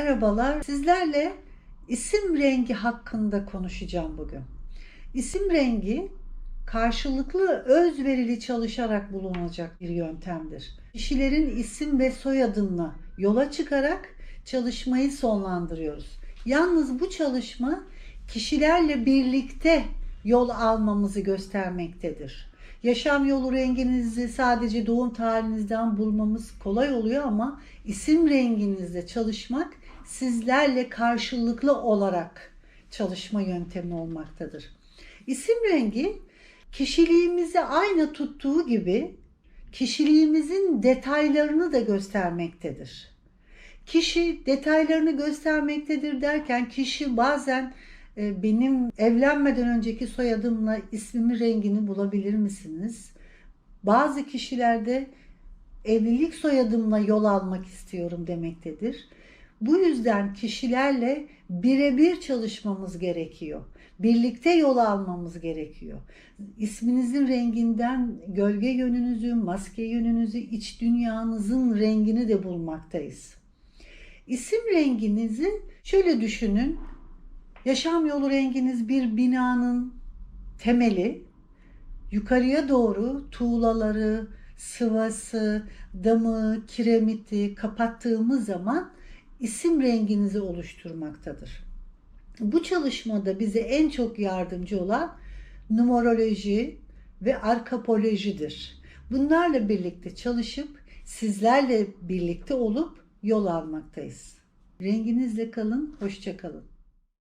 Merhabalar. Sizlerle isim rengi hakkında konuşacağım bugün. İsim rengi karşılıklı özverili çalışarak bulunacak bir yöntemdir. Kişilerin isim ve soyadını yola çıkarak çalışmayı sonlandırıyoruz. Yalnız bu çalışma kişilerle birlikte yol almamızı göstermektedir. Yaşam yolu renginizi sadece doğum tarihinizden bulmamız kolay oluyor ama isim renginizle çalışmak sizlerle karşılıklı olarak çalışma yöntemi olmaktadır. İsim rengi kişiliğimizi aynı tuttuğu gibi kişiliğimizin detaylarını da göstermektedir. Kişi detaylarını göstermektedir derken kişi bazen benim evlenmeden önceki soyadımla ismimin rengini bulabilir misiniz? Bazı kişilerde evlilik soyadımla yol almak istiyorum demektedir. Bu yüzden kişilerle birebir çalışmamız gerekiyor. Birlikte yol almamız gerekiyor. İsminizin renginden gölge yönünüzü, maske yönünüzü, iç dünyanızın rengini de bulmaktayız. İsim renginizi şöyle düşünün. Yaşam yolu renginiz bir binanın temeli. Yukarıya doğru tuğlaları, sıvası, damı, kiremiti kapattığımız zaman isim renginizi oluşturmaktadır. Bu çalışmada bize en çok yardımcı olan numeroloji ve arkapolojidir. Bunlarla birlikte çalışıp sizlerle birlikte olup yol almaktayız. Renginizle kalın, hoşça kalın.